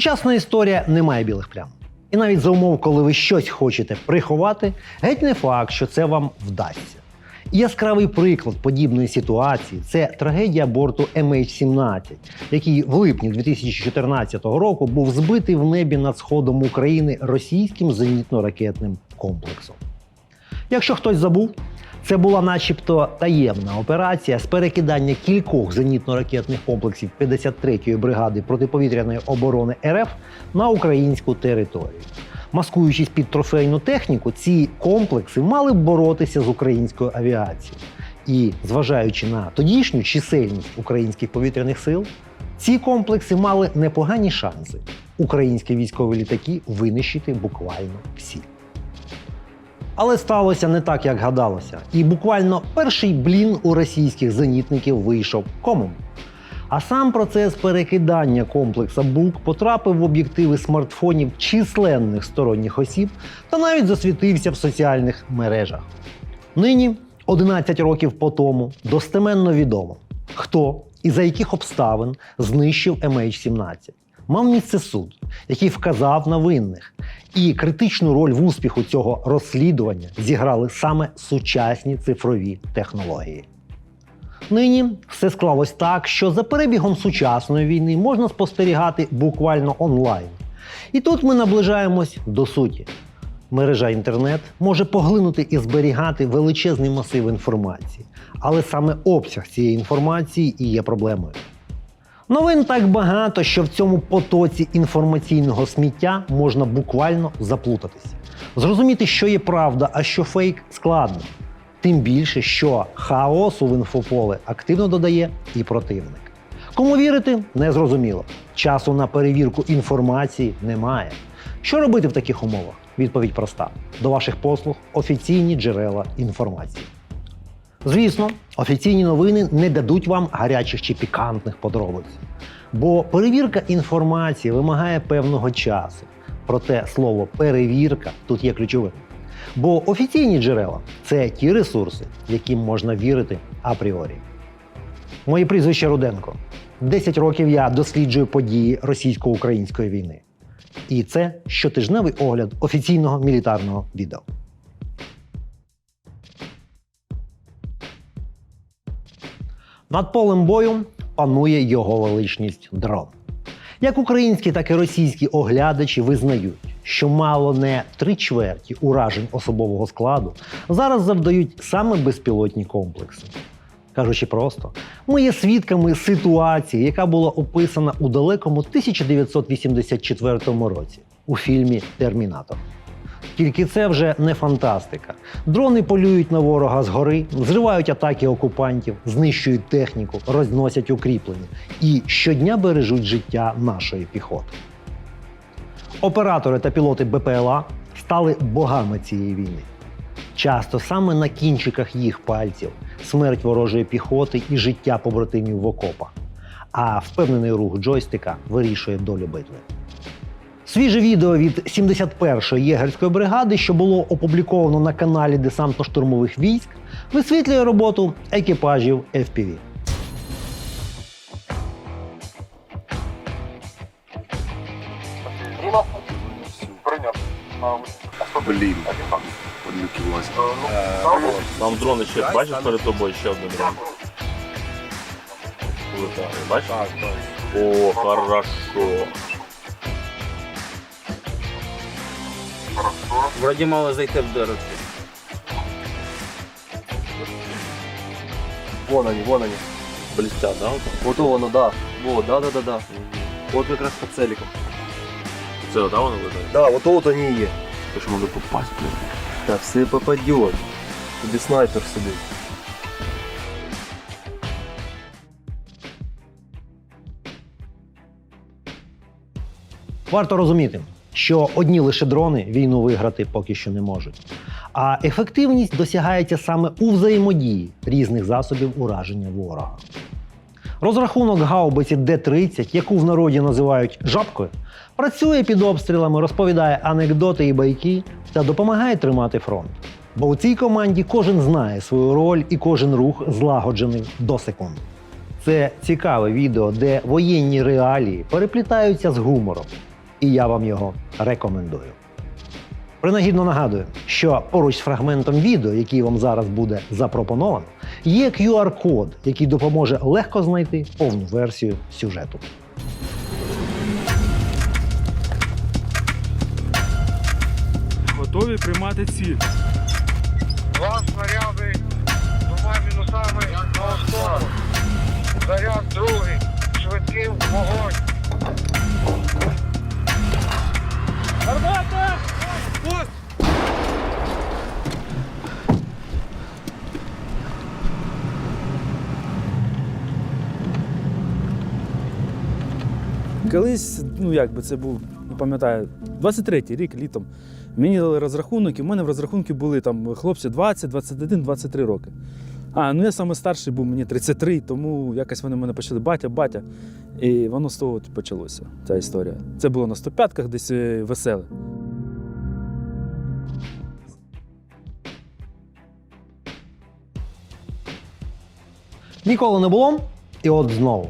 Сучасна історія не має білих плям. І навіть за умов, коли ви щось хочете приховати, геть не факт, що це вам вдасться. Яскравий приклад подібної ситуації це трагедія борту MH17, який в липні 2014 року був збитий в небі над сходом України російським зенітно-ракетним комплексом. Якщо хтось забув, це була начебто таємна операція з перекидання кількох зенітно-ракетних комплексів 53-ї бригади протиповітряної оборони РФ на українську територію. Маскуючись під трофейну техніку, ці комплекси мали б боротися з українською авіацією. І зважаючи на тодішню чисельність українських повітряних сил, ці комплекси мали непогані шанси українські військові літаки винищити буквально всі. Але сталося не так, як гадалося. І буквально перший блін у російських зенітників вийшов комом. А сам процес перекидання комплекса БУК потрапив в об'єктиви смартфонів численних сторонніх осіб та навіть засвітився в соціальних мережах. Нині, 11 років по тому, достеменно відомо, хто і за яких обставин знищив MH17. Мав місце суд, який вказав на винних. І критичну роль в успіху цього розслідування зіграли саме сучасні цифрові технології. Нині все склалось так, що за перебігом сучасної війни можна спостерігати буквально онлайн. І тут ми наближаємось до суті. Мережа інтернет може поглинути і зберігати величезний масив інформації, але саме обсяг цієї інформації і є проблемою. Новин так багато, що в цьому потоці інформаційного сміття можна буквально заплутатися. Зрозуміти, що є правда, а що фейк, складно. Тим більше, що хаосу в інфополе активно додає і противник. Кому вірити, не зрозуміло. Часу на перевірку інформації немає. Що робити в таких умовах? Відповідь проста: до ваших послуг офіційні джерела інформації. Звісно, офіційні новини не дадуть вам гарячих чи пікантних подробиць, бо перевірка інформації вимагає певного часу. Проте слово перевірка тут є ключовим. Бо офіційні джерела це ті ресурси, яким можна вірити апріорі. Моє прізвище Руденко. 10 років я досліджую події російсько-української війни. І це щотижневий огляд офіційного мілітарного відео. Над полем бою панує його величність дрон. Як українські, так і російські оглядачі визнають, що мало не три чверті уражень особового складу зараз завдають саме безпілотні комплекси. Кажучи просто, ми є свідками ситуації, яка була описана у далекому 1984 році у фільмі Термінатор. Тільки це вже не фантастика. Дрони полюють на ворога згори, зривають атаки окупантів, знищують техніку, розносять укріплення і щодня бережуть життя нашої піхоти. Оператори та пілоти БПЛА стали богами цієї війни. Часто саме на кінчиках їх пальців смерть ворожої піхоти і життя побратимів в окопах. А впевнений рух джойстика вирішує долю битви. Свіже відео від 71-ї єгерської бригади, що було опубліковано на каналі Десантно-штурмових військ, висвітлює роботу екіпажів FPV. Блін, падлюки. Там дрон ще бачиш перед тобою ще один дрон. Бачиш? О, хорошо. Вроді мало зайти в дорогу. Вон они, вон они. Блістя, да? отам? Вот воно, да. Вот, да, да, да, да. Вот как раз по целикам. Це да, воно летає? Да, вот вот они и есть. Ти ж може попасть, блін. Да, все попадет. Тобі снайпер сидить. Варто розуміти, що одні лише дрони війну виграти поки що не можуть. А ефективність досягається саме у взаємодії різних засобів ураження ворога. Розрахунок гаубиці Д-30, яку в народі називають жабкою, працює під обстрілами, розповідає анекдоти і байки та допомагає тримати фронт. Бо у цій команді кожен знає свою роль і кожен рух злагоджений до секунд. Це цікаве відео, де воєнні реалії переплітаються з гумором. І я вам його рекомендую. Принагідно нагадую, що поруч з фрагментом відео, який вам зараз буде запропоновано, є QR-код, який допоможе легко знайти повну версію сюжету. Готові приймати ціль. Два снаряди Колись, ну як би це був, не пам'ятаю, 23-й рік літом. Мені дали розрахунок, і в мене в розрахунку були там хлопці 20, 21, 23 роки. А, ну я саме старший був, мені 33, тому якось вони мене почали батя, батя. І воно з того почалося, ця історія. Це було на 105-ках, десь е, веселе. Ніколи не було, і от знову.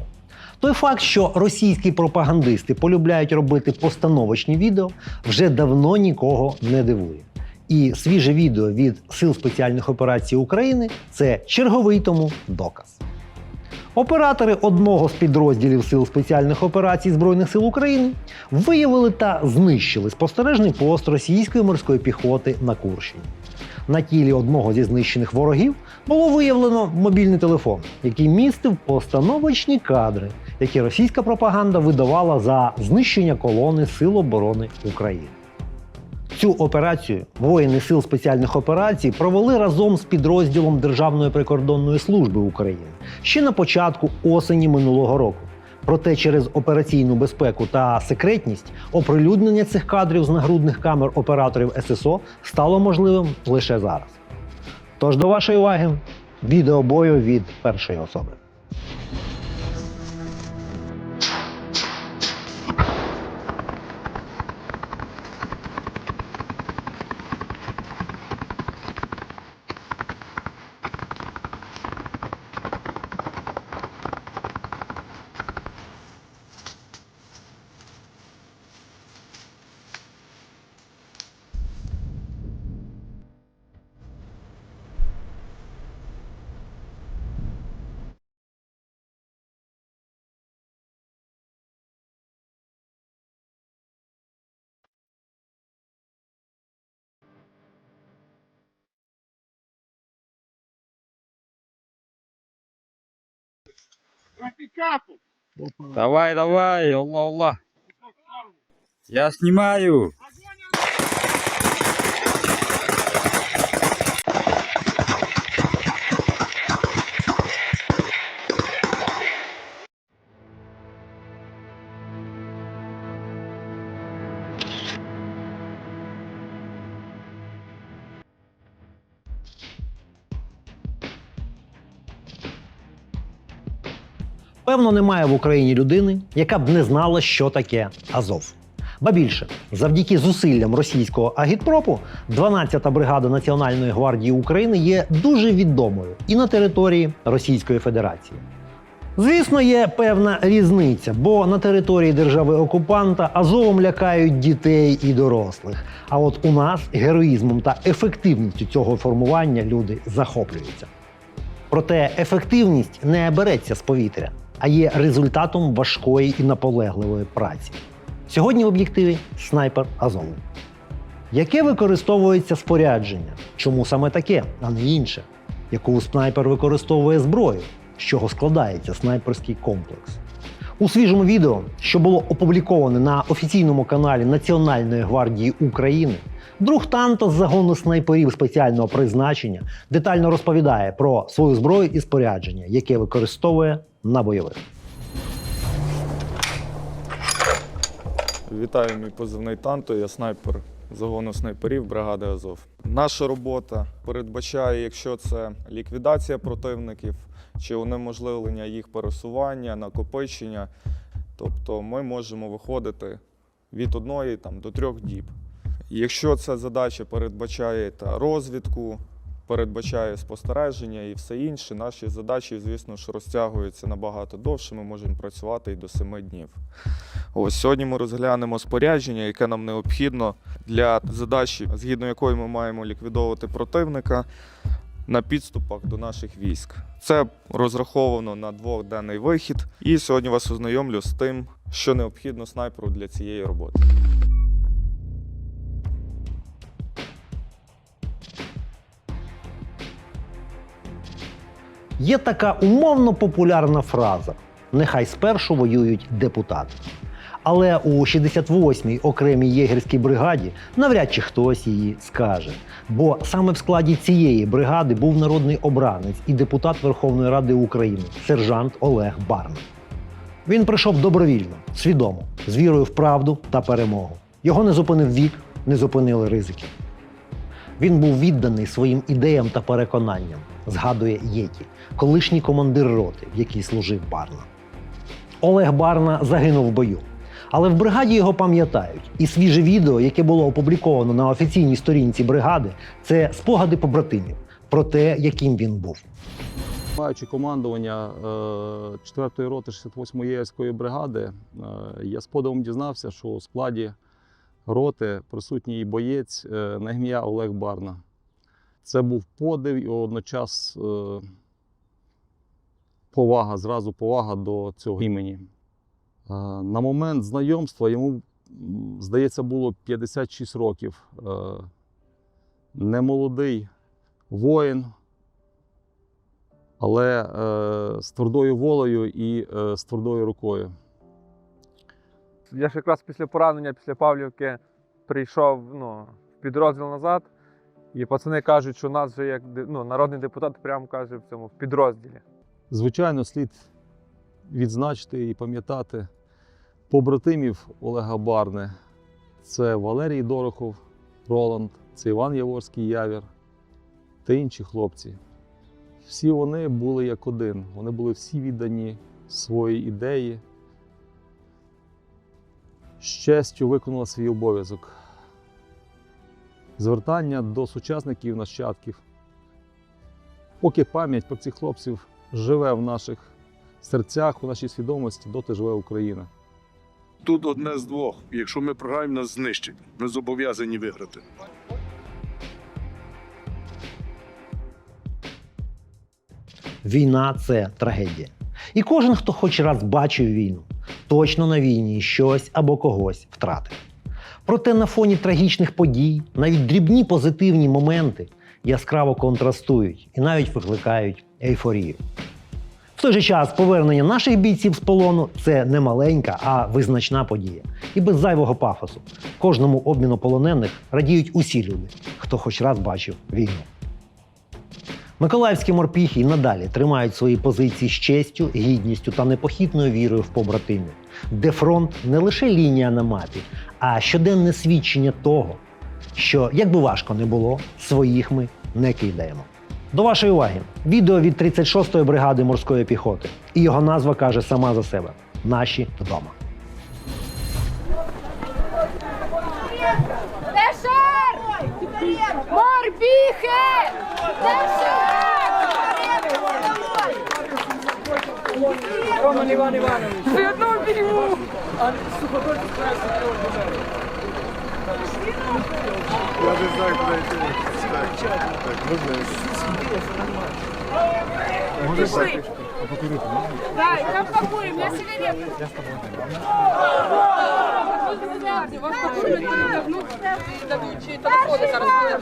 Той факт, що російські пропагандисти полюбляють робити постановочні відео, вже давно нікого не дивує. І свіже відео від Сил спеціальних операцій України це черговий тому доказ. Оператори одного з підрозділів Сил спеціальних операцій Збройних сил України виявили та знищили спостережний пост російської морської піхоти на Курщині. На тілі одного зі знищених ворогів було виявлено мобільний телефон, який містив постановочні кадри, які російська пропаганда видавала за знищення колони Сил оборони України. Цю операцію воїни сил спеціальних операцій провели разом з підрозділом Державної прикордонної служби України ще на початку осені минулого року. Проте через операційну безпеку та секретність оприлюднення цих кадрів з нагрудних камер операторів ССО стало можливим лише зараз. Тож до вашої уваги відео бою від першої особи. Давай, давай, Аллах, Аллах. Я снимаю. Певно, немає в Україні людини, яка б не знала, що таке Азов. Ба більше, завдяки зусиллям російського агітпропу, 12-та бригада Національної гвардії України є дуже відомою і на території Російської Федерації. Звісно, є певна різниця, бо на території держави окупанта Азовом лякають дітей і дорослих. А от у нас героїзмом та ефективністю цього формування люди захоплюються. Проте ефективність не береться з повітря, а є результатом важкої і наполегливої праці. Сьогодні в об'єктиві снайпер Азову. Яке використовується спорядження? Чому саме таке, а не інше? Яку снайпер використовує зброю? З чого складається снайперський комплекс? У свіжому відео, що було опубліковане на офіційному каналі Національної гвардії України, друг Танто з загону снайперів спеціального призначення детально розповідає про свою зброю і спорядження, яке використовує на бойових. Вітаю, мій позивний Танто, я снайпер загону снайперів бригади Азов. Наша робота передбачає, якщо це ліквідація противників чи унеможливлення їх пересування, накопичення. Тобто ми можемо виходити від одної там, до трьох діб. Якщо ця задача передбачає та розвідку, передбачає спостереження і все інше, наші задачі, звісно ж, розтягуються набагато довше. Ми можемо працювати і до семи днів. Ось сьогодні ми розглянемо спорядження, яке нам необхідно для задачі, згідно якої ми маємо ліквідовувати противника на підступах до наших військ. Це розраховано на двохденний вихід. І сьогодні вас ознайомлю з тим, що необхідно снайперу для цієї роботи. Є така умовно популярна фраза: нехай спершу воюють депутати. Але у 68-й окремій єгерській бригаді навряд чи хтось її скаже. Бо саме в складі цієї бригади був народний обранець і депутат Верховної Ради України, сержант Олег Барна. Він прийшов добровільно, свідомо, з вірою в правду та перемогу. Його не зупинив вік, не зупинили ризики. Він був відданий своїм ідеям та переконанням, згадує Єті, колишній командир роти, в якій служив Барна. Олег Барна загинув в бою. Але в бригаді його пам'ятають. І свіже відео, яке було опубліковано на офіційній сторінці бригади, це спогади побратимів про те, яким він був. Маючи командування е, 4-ї роти 68-ї єгерської бригади, е, я з подивом дізнався, що у складі роти присутній боєць е, на ім'я Олег Барна. Це був подив і одночас е, повага, зразу повага до цього імені. Е, На момент знайомства йому, здається, було 56 років. Е, Немолодий воїн, але з твердою волею і з твердою рукою. Я ж якраз після поранення, після Павлівки, прийшов ну, в підрозділ назад, і пацани кажуть, що нас вже як ну, народний депутат прямо каже в цьому в підрозділі. Звичайно, слід відзначити і пам'ятати побратимів Олега Барни. Це Валерій Дорохов, Роланд, це Іван Яворський Явір та інші хлопці. Всі вони були як один. Вони були всі віддані своїй ідеї. З честю виконали свій обов'язок. Звертання до сучасників нащадків. Поки пам'ять про цих хлопців живе в наших серцях, у нашій свідомості, доти живе Україна. Тут одне з двох. Якщо ми програємо, нас знищать. Ми зобов'язані виграти. Війна це трагедія. І кожен, хто хоч раз бачив війну, точно на війні щось або когось втратив. Проте на фоні трагічних подій навіть дрібні позитивні моменти яскраво контрастують і навіть викликають ейфорію. В той же час повернення наших бійців з полону це не маленька, а визначна подія. І без зайвого пафосу. Кожному обміну полонених радіють усі люди, хто хоч раз бачив війну. Миколаївські морпіхи й надалі тримають свої позиції з честю, гідністю та непохитною вірою в побратимів, де фронт не лише лінія на мапі, а щоденне свідчення того, що, як би важко не було, своїх ми не кидаємо. До вашої уваги, відео від 36-ї бригади морської піхоти. І його назва каже сама за себе: Наші вдома. Дешер! Морпіхи! Роман Іван Іванович. Ти одного бігу. Я не знаю, куди йти. Пішли. Да, я покурим, я сигарету. Я з тобою. Вас телефони зараз.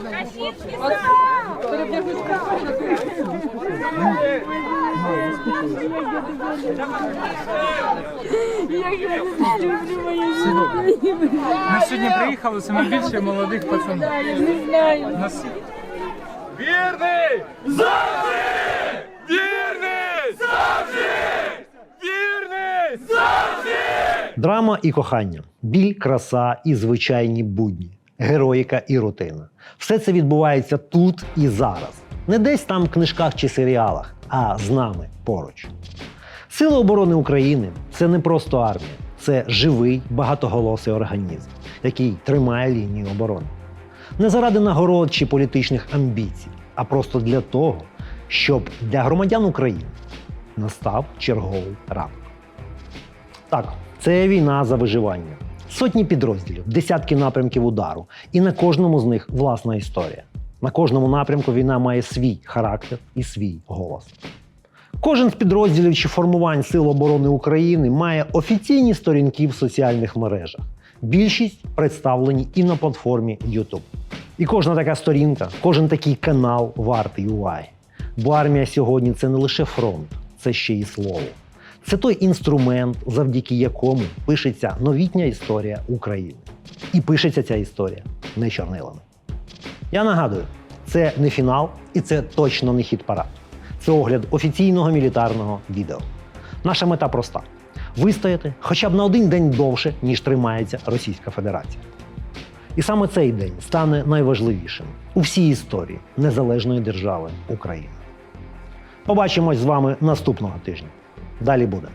Ми сьогодні приїхали, саме більше молодих пацанів. Вірний! Завжди! Вірний! Завжди! Вірний! Драма і кохання, біль, краса і звичайні будні, героїка і рутина. Все це відбувається тут і зараз. Не десь там в книжках чи серіалах, а з нами поруч. Сили оборони України це не просто армія, це живий багатоголосий організм, який тримає лінію оборони. Не заради нагород чи політичних амбіцій, а просто для того, щоб для громадян України настав черговий ранок. Так, Це війна за виживання. Сотні підрозділів, десятки напрямків удару, і на кожному з них власна історія. На кожному напрямку війна має свій характер і свій голос. Кожен з підрозділів чи формувань Сил оборони України має офіційні сторінки в соціальних мережах. Більшість представлені і на платформі YouTube. І кожна така сторінка, кожен такий канал вартий уваги. Бо армія сьогодні це не лише фронт, це ще й слово. Це той інструмент, завдяки якому пишеться новітня історія України. І пишеться ця історія не чорнилами. Я нагадую, це не фінал і це точно не хід парад. Це огляд офіційного мілітарного відео. Наша мета проста: вистояти хоча б на один день довше, ніж тримається Російська Федерація. І саме цей день стане найважливішим у всій історії незалежної держави України. Побачимось з вами наступного тижня. Далі буде.